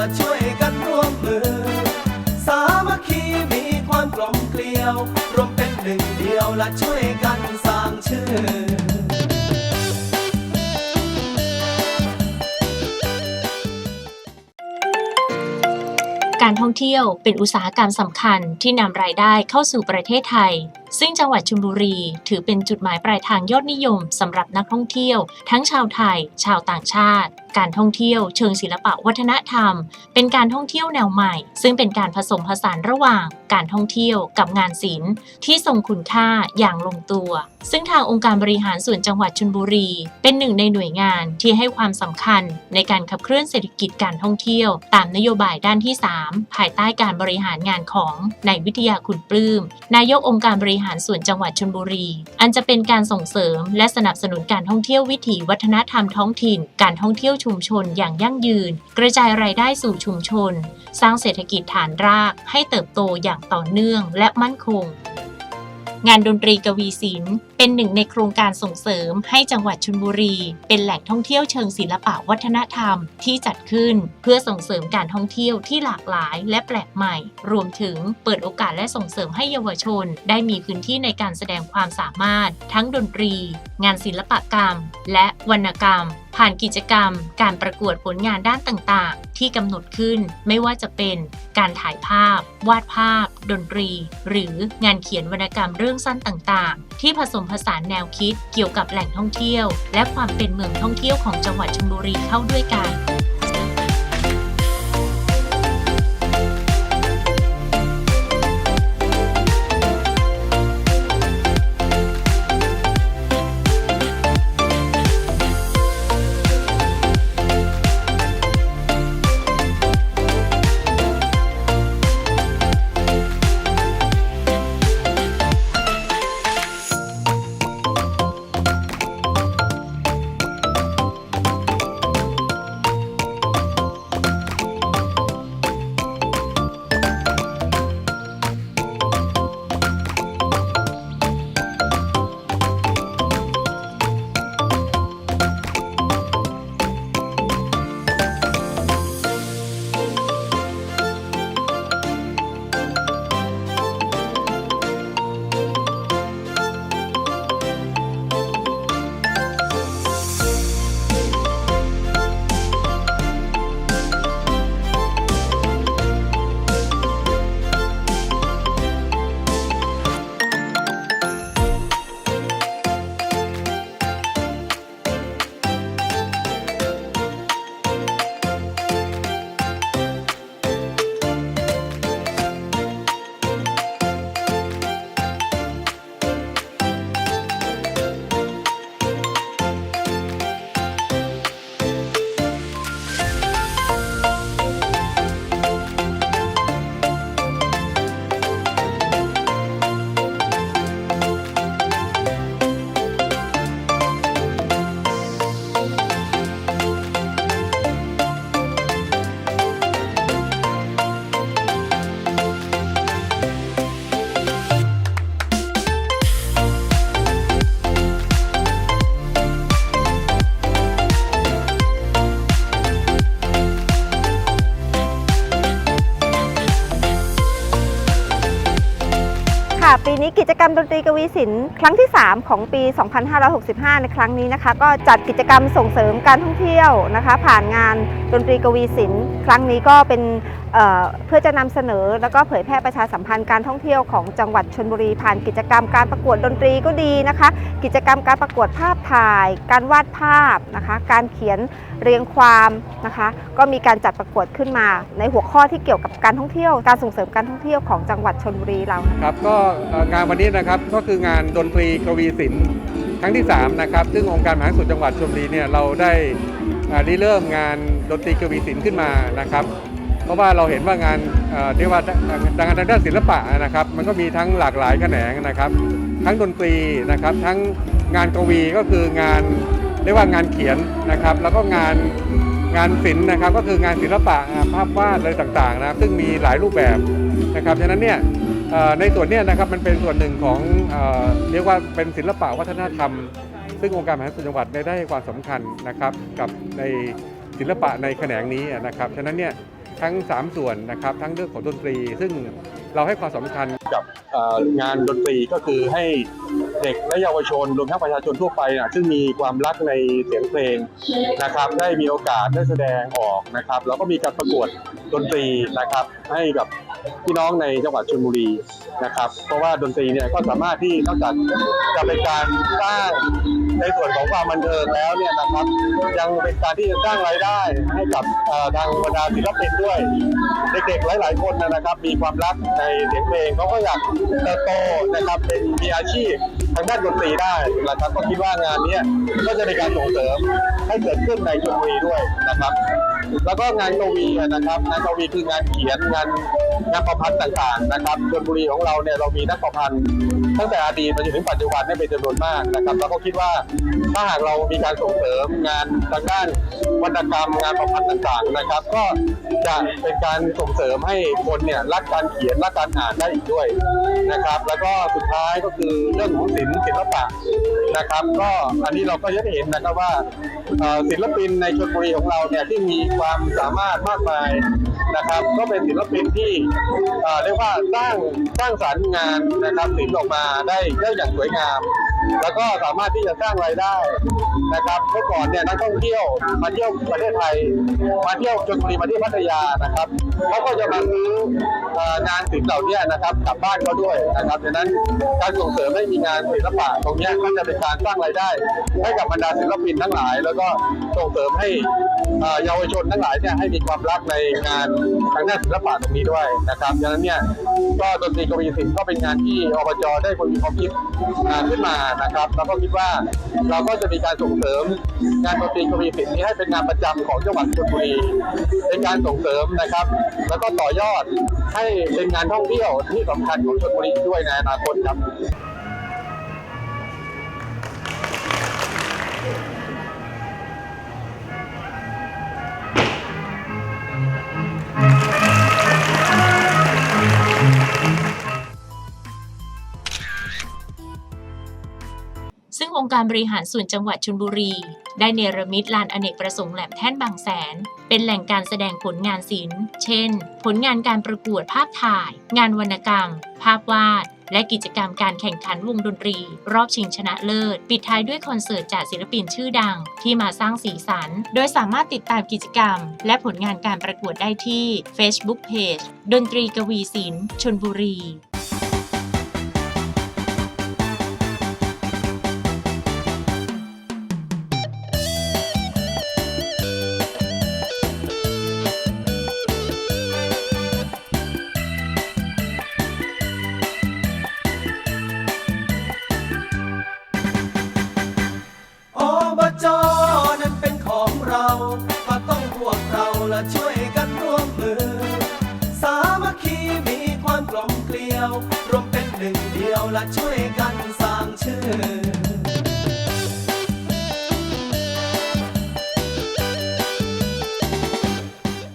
และช่วยกันร่วมมือ สามัคคีมีความกลมเกลียว รวมเป็นหนึ่งเดียวและช่วยกันสร้างชื่อการท่องเที่ยวเป็นอุตสาหกรรมสำคัญที่นำรายได้เข้าสู่ประเทศไทย ซึ่งจังหวัดชลบุรี ถือเป็นจุดหมายปลายทางยอดนิยมสำหรับนักท่องเที่ยว ทั้งชาวไทย ชาวต่างชาติ การท่องเที่ยวเชิงศิลปะวัฒนธรรม เป็นการท่องเที่ยวแนวใหม่ ซึ่งเป็นการผสมผสานระหว่าง การท่องเที่ยวกับงานศิลป์ที่ทรงคุณค่าอย่างลงตัว ซึ่งทางองค์การบริหารส่วนจังหวัดชลบุรี เป็นหนึ่งในหน่วยงานที่ให้ความสำคัญ ในการขับเคลื่อนเศรษฐกิจการท่องเที่ยว ตามนโยบายด้านที่ 3 ภายใต้การบริหารงานของนายวิทยาคุณปลื้มนายกองค์การบริหารส่วนจังหวัดชนบุรี อันจะเป็นการส่งเสริม และสนับสนุนการท่องเที่ยววิถีวัฒนธรรมท้องถิ่น การท่องเที่ยวชุมชนอย่างยั่งยืน กระจายรายได้สู่ชุมชน สร้างเศรษฐกิจฐานราก ให้เติบโตอย่างต่อเนื่องและมั่นคง งานดนตรีกวีศิลป์เป็นหนึ่งในโครงการส่งเสริมให้จังหวัดชลบุรี เป็นแหล่งท่องเที่ยวเชิงศิลปะวัฒนธรรมที่จัดขึ้น เพื่อส่งเสริมการท่องเที่ยวที่หลากหลายและแปลกใหม่ รวมถึงเปิดโอกาสและส่งเสริมให้เยาวชน ได้มีพื้นที่ในการแสดงความสามารถ ทั้งดนตรี งานศิลปกรรม และวรรณกรรม ผ่านกิจกรรม การประกวดผลงานด้านต่างๆ ที่กำหนดขึ้นไม่ว่าจะเป็นการถ่ายภาพ วาดภาพ ดนตรี หรืองานเขียนวรรณกรรมเรื่องสั้นต่างๆ ที่ผสมผสานแนวคิดเกี่ยวกับแหล่งท่องเที่ยว และความเป็นเมืองท่องเที่ยวของจังหวัดชลบุรีเข้าด้วยกัน ค่ะ ปีนี้กิจกรรมดนตรีกวีศิลป์ครั้งที่ 3 ของปี 2565 ในครั้งนี้นะคะ ก็จัดกิจกรรมส่งเสริมการท่องเที่ยวนะคะ ผ่านงานดนตรีกวีศิลป์ครั้งนี้ก็เป็น เพื่อจะนำเสนอแล้วก็เผยแพร่ประชาสัมพันธ์การท่องเที่ยวของจังหวัดชนบุรีผ่านกิจกรรมการประกวดดนตรีก็ดีนะคะ กิจกรรมการประกวดภาพถ่าย การวาดภาพนะคะ การเขียนเรียงความนะคะ ก็มีการจัดประกวดขึ้นมา ในหัวข้อที่เกี่ยวกับการท่องเที่ยว การส่งเสริมการท่องเที่ยวของจังหวัดชนบุรีเราครับก็งานวันนี้นะครับก็คืองานดนตรีกวีศิลป์ครั้งที่3นะครับซึ่งองค์การมหาส่วนจังหวัดชลบุรีเนี่ยเราได้ริเริ่มงานดนตรีกวีศิลป์ขึ้นมานะครับ ราะว่าเราเห็นว่างานเอ่ว่าทางทางด้านศิลปะนะครับ มันก็มีทั้งหลากหลายแขนงนะครับ ทั้งดนตรีนะครับ ทั้งงานกวีก็คืองานเรียกว่างานเขียนนะครับ แล้วก็งานงานศิลป์นะครับ ก็คืองานศิลปะภาพวาดอะไรต่างๆนะครับ ซึ่งมีหลายรูปแบบนะครับฉะนั้นเนี่ยในส่วนเนี้ยนะครับมันเป็นส่วนหนึ่งของเรียกว่าเป็นศิลปะวัฒนธรรม ซึ่งองค์การมหาส่วนจังหวัดได้ให้ความสำคัญนะครับกับในศิลปะในแขนงนี้นะครับฉะนั้นเนี่ย ทั้ง 3 ส่วนนะครับ ทั้งเรื่องของดนตรี ซึ่งเราให้ความสำคัญเอ่องานดนตรีก็คือให้เด็กและเยาวชนรวมทั้งประชาชนทั่วไปนะซึ่งมีความรักในเสียงเพลงนะครับ ได้มีโอกาสได้แสดงออกนะครับแล้วก็มีการประกวดดนตรีนะครับ ให้กับพี่น้องในจังหวัดชลบุรีนะครับ เพราะว่าดนตรีเนี่ยก็สามารถที่นอกจากจะเป็นการสร้าง ในส่วนของความบันเทิงแล้วเนี่ยนะครับ ยังเป็นการที่จะสร้างรายได้ให้กับทางบรรดาศิลปินด้วย เด็กๆหลาย ๆ คนนะครับ มีความรักในเสียงเพลงเขาก็อยากเติบโตนะครับเป็นมีอาชีพทางด้านดนตรีได้นะครับก็คิดว่างานนี้ก็จะเป็นการส่งเสริม ให้เกิดขึ้นในชลบุรีด้วยนะครับ แล้วก็งานกวีนะครับงานกวีคืองานเขียนงานงานประพันธ์ต่างๆนะครับชลบุรีของเราเนี่ยเรามีนักประพันธ์ตั้งแต่อดีตมาจนถึงปัจจุบันเนี่เป็นจำนวนมากนะครับแล้วก็คิดว่าถ้าหากเรามีการส่งเสริมงานทางด้านวรรณกรรมงานประพันธ์ต่างๆนะครับ ก็จะเป็นการส่งเสริมให้คนเนี่ยรักการเขียนรักการอ่านได้อีกด้วยนะครับ แล้วก็สุดท้ายก็คือเรื่องของศิลป์ศิลปะนะครับ ก็อันนี้เราก็จะได้เห็นนะครับว่าศิลปินในชลบุรีของเราเนี่ยที่มีความสามารถมากมายนะครับ ก็เป็นศิลปินที่เรียกว่าสร้างสร้างสรรค์งานนะครับศิลป์ออกมาได้ได้อย่างสวยงาม แล้วก็สามารถที่จะสร้างรายได้นะครับเมื่อก่อนเนี่ยนักท่องเที่ยวมาเที่ยวประเทศไทยมาเที่ยวชลบุรีมาเที่ยวพัทยานะครับเขาก็จะมาซื้องานศิลป์เหล่านี้นะครับกลับบ้านเขาด้วยนะครับดังนั้นการส่งเสริมให้มีงานศิลปะตรงนี้ก็จะเป็นการสร้างรายได้ ให้กับบรรดาศิลปินทั้งหลาย แล้วก็ส่งเสริมให้เยาวชนทั้งหลายเนี่ยให้มีความรักในงานทางด้านศิลปะตรงนี้ด้วยนะครับดังนั้นเนี่ยก็ดนตรีกวีศิลป์ก็เป็นงานที่อบจได้คนมีความคิดงานขึ้นมานะครับแล้วก็คิดว่าเราก็จะมีการส่งเสริมงานดนตรีกวีศิลป์นี้ให้เป็นงานประจำของจังหวัดชลบุรีเป็นการส่งเสริมนะครับ แล้วก็ต่อยอดให้เป็นงานท่องเที่ยวที่สำคัญของชลบุรีด้วยในอนาคตครับ ซึ่งองค์การบริหารส่วนจังหวัดชลบุรี ได้เนรมิตลานอเนกประสงค์แหลมแท่นบางแสน เป็นแหล่งการแสดงผลงานศิลป์ เช่น ผลงานการประกวดภาพถ่าย งานวรรณกรรม ภาพวาด และกิจกรรมการแข่งขันวงดนตรี รอบชิงชนะเลิศ ปิดท้ายด้วยคอนเสิร์ตจากศิลปินชื่อดัง ที่มาสร้างสีสัน โดยสามารถติดตามกิจกรรม และผลงานการประกวดได้ที่ Facebook Page ดนตรีกวีศิลป์ชลบุรี พวกเราละช่วยกันร่วมมือ สามัคคีมีความกลมเกลียว รวมเป็นหนึ่งเดียวละช่วยกันสร้างชื่อ